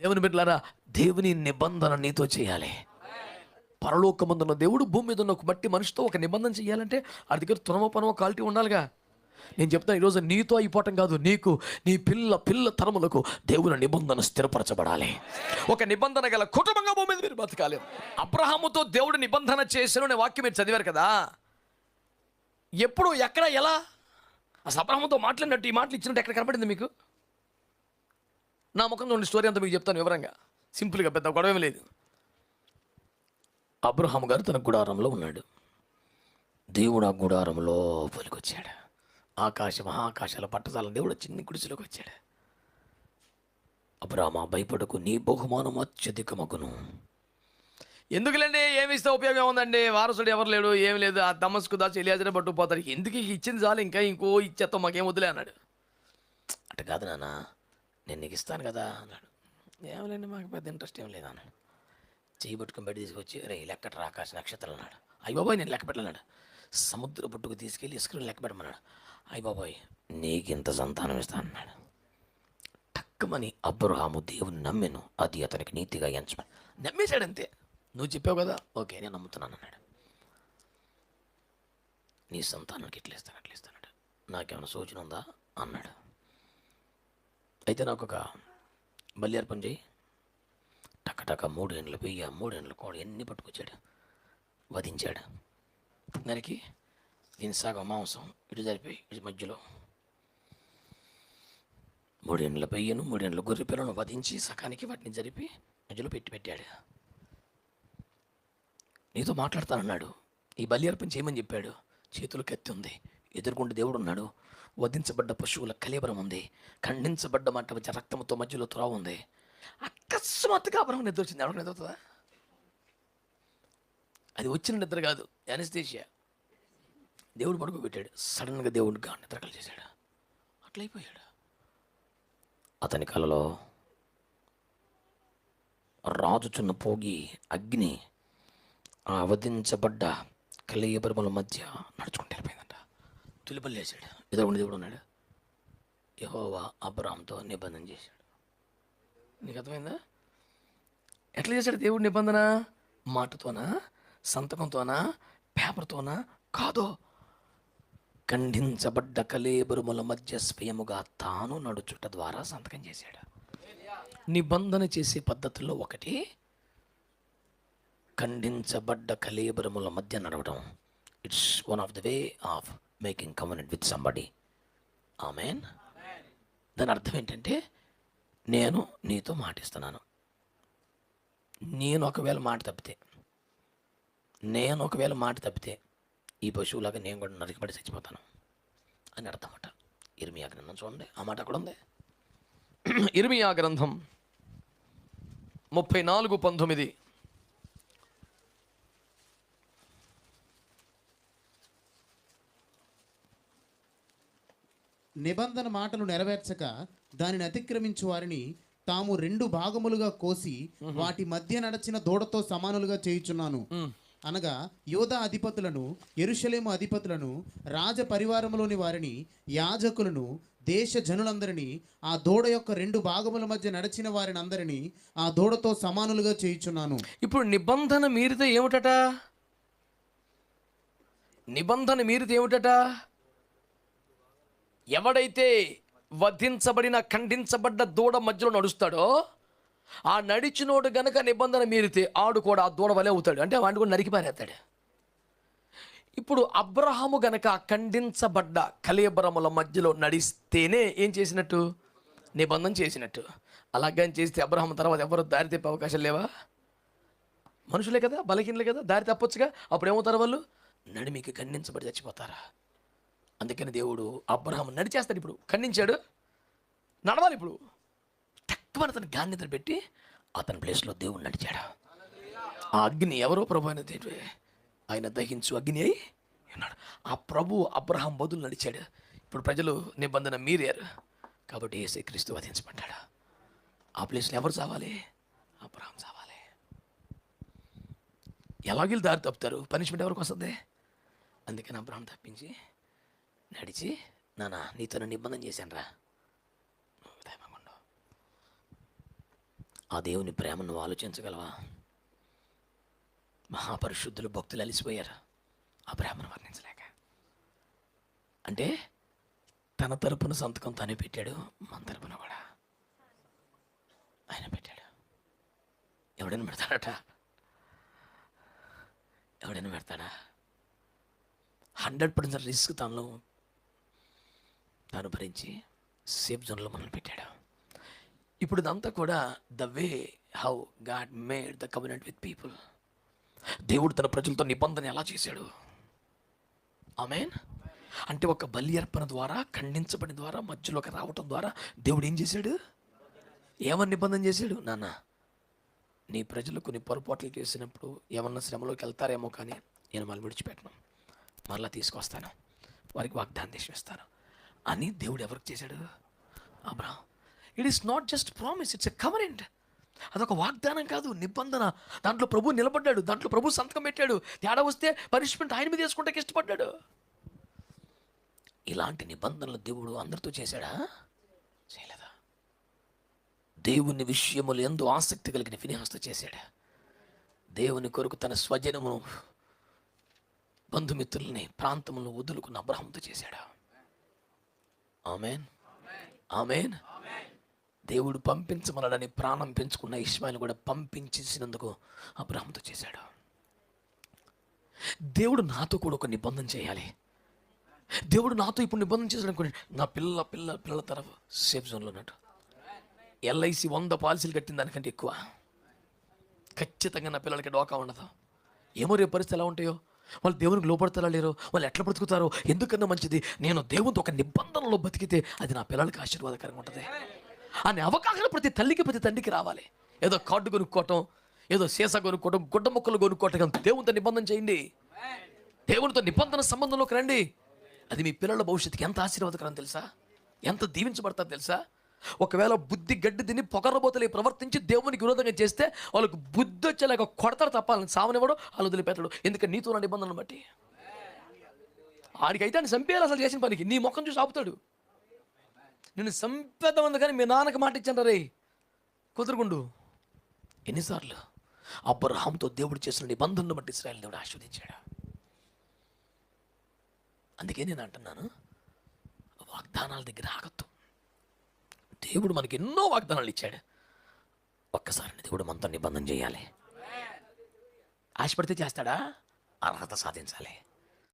దేవుని బిడ్డలారా దేవుని నిబంధన నీతో చేయాలి. పరలోకమందున్న దేవుడు భూమి మీద ఉన్న ఒక బట్టి మనిషితో ఒక నిబంధన చేయాలంటే అది దగ్గర తునమ పనమ క్వాలిటీ ఉండాలిగా. నేను చెప్తాను ఈరోజు నీతో అయిపోవటం కాదు నీకు నీ పిల్ల పిల్ల తరములకు దేవుని నిబంధన స్థిరపరచబడాలి. ఒక నిబంధన గల కుటుంబంగా భూమి మీద మీరు బతకాలి. అబ్రహాముతో దేవుడు నిబంధన చేసిన అనే వాక్యం మీరు చదివారు కదా. ఎప్పుడు ఎక్కడ ఎలా? అసలు అబ్రహాముతో మాట్లాడినట్టు ఈ మాటలు ఇచ్చినట్టు ఎక్కడ కనపడింది మీకు? నా ముఖంలో ఉన్న స్టోరీ అంతా మీకు చెప్తాను వివరంగా. సింపుల్గా పెద్ద గొడవేం లేదు. అబ్రహాం గారు తన గుడారంలో ఉన్నాడు. దేవుడు ఆ గుడారంలో పలికొచ్చాడు ఆకాశ మహాకాశాల పట్టదాల దేవుడు చిన్ని గుడిసెలోకి వచ్చాడు. అబ్రహమా భయపడకు నీ బహుమానం అత్యధికమగును. ఎందుకులండి? ఏమి ఇస్తే ఉపయోగం ఉందండి? వారసుడు ఎవరు లేడు? ఏం లేదు. ఆ దమస్కు దాచి ఎలియాజనే పట్టుకుపోతాడు ఎందుకు ఇచ్చింది చాలు ఇంకా ఇంకో ఇచ్చేస్తాం మాకేం వదిలే అన్నాడు. అటు కాదు నాన్న. నేను నీకు ఇస్తాను కదా అన్నాడు. ఏమలేండి మాకు పెద్ద ఇంట్రెస్ట్ ఏం లేదు అన్నాడు. చేయి పట్టుకుని బయట తీసుకొచ్చి రే లెక్కట ఆకాశ నక్షత్రాలు అన్నాడు. అయ్య బాబాయ్ నేను లెక్క పెట్టలేనాడు సముద్ర పుట్టుకు తీసుకెళ్ళి ఇసుకను లెక్క పెట్టమన్నాడు. అయ్య బాబాయ్ నీకు ఇంత సంతానం ఇస్తా అన్నాడు. టక్కుమని అబ్రహాము దేవుని నమ్మెను. అది అతనికి నీతిగా ఎంచమని నమ్మేశాడు అంతే నువ్వు చెప్పావు కదా ఓకే నేను నమ్ముతున్నాను అన్నాడు. నీ సంతానానికి ఇట్లా ఇస్తాను అట్లా ఇస్తానన్నాడు నాకేమైనా సూచన ఉందా? అన్నాడు. అయితే నాకు ఒక బలి అర్పణ చేయి. టకటక మూడు ఎండ్లు పెయ్య మూడు ఎండ్లు కోడ ఎన్ని పట్టుకొచ్చాడు? వధించాడు. దానికి దీని సగం మాంసం ఇటు జరిపోయి ఇటు మధ్యలో మూడేండ్ల పెయ్యను మూడేండ్ల గొర్రె పిల్లను వధించి సకానికి వాటిని జరిపి మధ్యలో పెట్టి పెట్టాడు. నీతో మాట్లాడతానన్నాడు. ఈ బలి అర్పణ చేయమని చెప్పాడు. చేతులు కత్తి ఉంది. ఎదుర్కొంటే దేవుడు ఉన్నాడు. వధించబడ్డ పశువుల కలేబరం ఉంది. ఖండించబడ్డ మాట వచ్చే రక్తంతో మధ్యలో తురావు ఉంది. అకస్మాత్తుగా అబ్రహం నిద్ర వచ్చింది. ఎవరికి నిద్ర అవుతుందా అది వచ్చిన నిద్ర కాదు. అనస్థేషియా దేవుడు పడుకోబెట్టాడు సడన్గా దేవుడు గా నిద్ర కలిసేశాడు. అట్లయిపోయాడు అతని కలలో రాజుచున్న పోగి అగ్ని ఆ అవధించబడ్డ కలియబరముల మధ్య నడుచుకుంటూ వెళ్ళిపోయిందంట. తులిపల్లేసాడు ఎదురుగుండి దేవుడు ఉన్నాడు. యహోవా అబ్రామ్తో నిబంధన చేశాడు. నీకు అర్థమైందా? ఎట్లా చేశాడు దేవుడు నిబంధన? మాటతోనా? సంతకంతోనా? పేపర్తోనా? కాదో? ఖండించబడ్డ కలేబరుముల మధ్య స్వయముగా తాను నడుచుట ద్వారా సంతకం చేశాడు. నిబంధన చేసే పద్ధతుల్లో ఒకటి ఖండించబడ్డ కలేబరముల మధ్య నడవడం. It's one of the way of making community with somebody amen దాని అర్థం ఏంటంటే నేను నీతో మాటిస్తున్నాను. నేను ఒకవేళ మాట తప్పితే నేను ఒకవేళ మాట తప్పితే ఈ పశువులాగా నేను కూడా నరికబడి చచ్చిపోతాను. అని అర్థం అన్నమాట ఇర్మియా గ్రంథం చూడండి. ఆ మాట అక్కడ ఉంది? ఇరిమియా గ్రంథం ముప్పై నాలుగు పంతొమ్మిది. నిబంధన మాటలు నెరవేర్చక దానిని అతిక్రమించు వారిని తాము రెండు భాగములుగా కోసి వాటి మధ్య నడచిన దూడతో సమానులుగా చేయుచున్నాను. అనగా యోధ అధిపతులను ఎరుషలేము అధిపతులను రాజ పరివారములోని వారిని యాజకులను దేశ జనులందరినీ ఆ దూడ యొక్క రెండు భాగముల మధ్య నడిచిన వారిని అందరినీ ఆ దూడతో సమానులుగా చేయుచున్నాను. ఇప్పుడు నిబంధన మీరితే ఏమిటట? నిబంధన మీరితే ఏమిటట? ఎవడైతే వధించబడిన ఖండించబడ్డ దూడ మధ్యలో నడుస్తాడో ఆ నడిచినోడు గనక నిబంధన మీరితే ఆడు కూడా ఆ దూడ వలె అవుతాడు. అంటే వాడిని కూడా నరికి పారేస్తాడు ఇప్పుడు అబ్రహాము గనక ఖండించబడ్డ కలేబరముల మధ్యలో నడిస్తేనే ఏం చేసినట్టు? నిబంధన చేసినట్టు. అలాగని చేస్తే అబ్రహం తర్వాత ఎవరు దారి తెప్పే అవకాశం లేవా? మనుషులే కదా బలహీనలే కదా దారి తప్పొచ్చుగా. అప్పుడు ఏమవుతారు వాళ్ళు? నడిమికి ఖండించబడి చచ్చిపోతారా? అందుకని దేవుడు అబ్రహం నడిచేస్తాడు ఇప్పుడు. ఖండించాడు. నడవాలి ఇప్పుడు. తక్కువ అతను గాన్నిద్ర పెట్టి అతని ప్లేస్లో దేవుడు నడిచాడు. ఆ అగ్ని ఎవరో ప్రభు అయిన దేవుడే. ఆయన దహించు అగ్ని అయి ఉన్నాడు. ఆ ప్రభు అబ్రహం బదులు నడిచాడు. ఇప్పుడు ప్రజలు నిబంధన మీరారు. కాబట్టి ఏసే క్రీస్తు వధించబడ్డాడు. ఆ ప్లేస్లో ఎవరు చావాలి? అబ్రహం చావాలి. ఎలాగిల్ దారి తప్పుతారు. పనిష్మెంట్ ఎవరికి వస్తుంది? అందుకని అబ్రహం తప్పించి నడిచి నానా నీతో నిబంధన చేశాను రా ఆ దేవుని ప్రేమను నువ్వు ఆలోచించగలవా? మహాపరిశుద్ధులు భక్తులు అలిసిపోయారు. ఆ ప్రేమను వర్ణించలేక. అంటే తన తరపున సంతకం తనే పెట్టాడు మన తరపున కూడా ఆయన పెట్టాడు. ఎవడైనా పెడతాడట? ఎవడైనా పెడతాడా? హండ్రెడ్ పర్సెంట్ రిస్క్ తనలో తాను భరించి సేఫ్ జోన్లో మనల్ని పెట్టాడు. ఇప్పుడు ఇదంతా కూడా the way how God made the community with people. దేవుడు తన ప్రజలతో నిబంధన ఎలా చేశాడు? ఆమెన్? అంటే ఒక బలి అర్పణ ద్వారా ఖండించబడిన ద్వారా మధ్యలోకి రావటం ద్వారా దేవుడు ఏం చేశాడు? ఏమని నిబంధన చేశాడు? నాన్న నీ ప్రజలు కొన్ని పొరపాట్లు చేసినప్పుడు ఏమన్నా శ్రమలోకి వెళ్తారేమో కానీ నేను మళ్ళీ విడిచిపెట్టను. మరలా తీసుకొస్తాను. వారికి వాగ్దానం చేసేస్తాను అని దేవుడు ఎవరికి చేశాడు? అబ్రా it is not just promise it's a covenant అదొక వాగ్దానం కాదు నిబంధన. దాంట్లో ప్రభు నిలబడ్డాడు దాంట్లో ప్రభు సంతకం పెట్టాడు. తేడా వస్తే పనిష్మెంట్ ఆయన మీద వేసుకుంటే ఇష్టపడ్డాడు ఇలాంటి నిబంధనలు దేవుడు అందరితో చేశాడా? చేయలేదా? దేవుని విషయములు ఎందు ఆసక్తి కలిగిన ఫినిహాస్త చేశాడా? దేవుని కొరకు తన స్వజనమును బంధుమిత్రుల్ని ప్రాంతములను వదులుకున్న అబ్రహంతో చేశాడా? ఆమెన్. ఆమెన్. దేవుడు పంపించమనడని ప్రాణం పెంచుకున్న ఇస్మాయిల్ కూడా పంపించేసినందుకు అబ్రహంతో చేశాడు. దేవుడు నాతో కూడా ఒక నిబంధన చేయాలి. దేవుడు నాతో ఇప్పుడు నిబంధన చేశాడు అనుకోండి నా పిల్ల పిల్ల పిల్లల తరఫు సేఫ్ జోన్లో ఉన్నట్టు. ఎల్ఐసి వంద పాలసీలు కట్టిన దానికంటే ఎక్కువ. ఖచ్చితంగా నా పిల్లలకి డోకా ఉండదు. ఏమో రేపు పరిస్థితి ఎలా ఉంటాయో? వాళ్ళు దేవునికి లోపడతారా లేరు? వాళ్ళు ఎట్లా బ్రతుకుతారో? ఎందుకన్నా మంచిది? నేను దేవునితో ఒక నిబంధనలో బతికితే అది నా పిల్లలకి ఆశీర్వాదకరంగా ఉంటుంది. అనే అవకాశం ప్రతి తల్లికి ప్రతి తండ్రికి రావాలి. ఏదో కార్డు కొనుక్కోవటం ఏదో సీస కొనుక్కోవటం గుడ్డ ముక్కలు కొనుక్కోవటం కానీ దేవునితో నిబంధన చేయండి. దేవునితో నిబంధన సంబంధంలోకి రండి. అది మీ పిల్లల భవిష్యత్తుకి ఎంత ఆశీర్వాదకరం తెలుసా? ఎంత దీవించబడతారు తెలుసా? ఒకవేళ బుద్ధి గడ్డి తిని పొగరబోతలే ప్రవర్తించి దేవునికి విరోధంగా చేస్తే వాళ్ళకు బుద్ధి వచ్చేలాగా కొడతారు తప్ప వాళ్ళని వాళ్ళు వదిలిపెట్టడు. ఎందుకంటే నీతో నా నిబంధనలు బట్టి. ఆడికైతే ఆయన చంపేయాలి అసలు చేసిన పనికి. నీ ముఖం చూసి ఆపుతాడు. నేను చంపేద్దామంది కానీ మీ నాన్నకి మాట ఇచ్చాను రే. కుదురుగుండు ఎన్నిసార్లు? అబ్రహాంతో దేవుడు చేసిన నిబంధనలు బట్టి ఇస్రాయల్ దేవుడు ఆస్వాదించాడు అందుకే నేను అంటున్నాను వాగ్దానాల దగ్గర ఆగద్దు. దేవుడు మనకి ఎన్నో వాగ్దానాలు ఇచ్చాడు. ఒక్కసారి దేవుడు మనతో నిబంధన చేయాలి. ఆశపడితే చేస్తాడా? అర్హత సాధించాలి.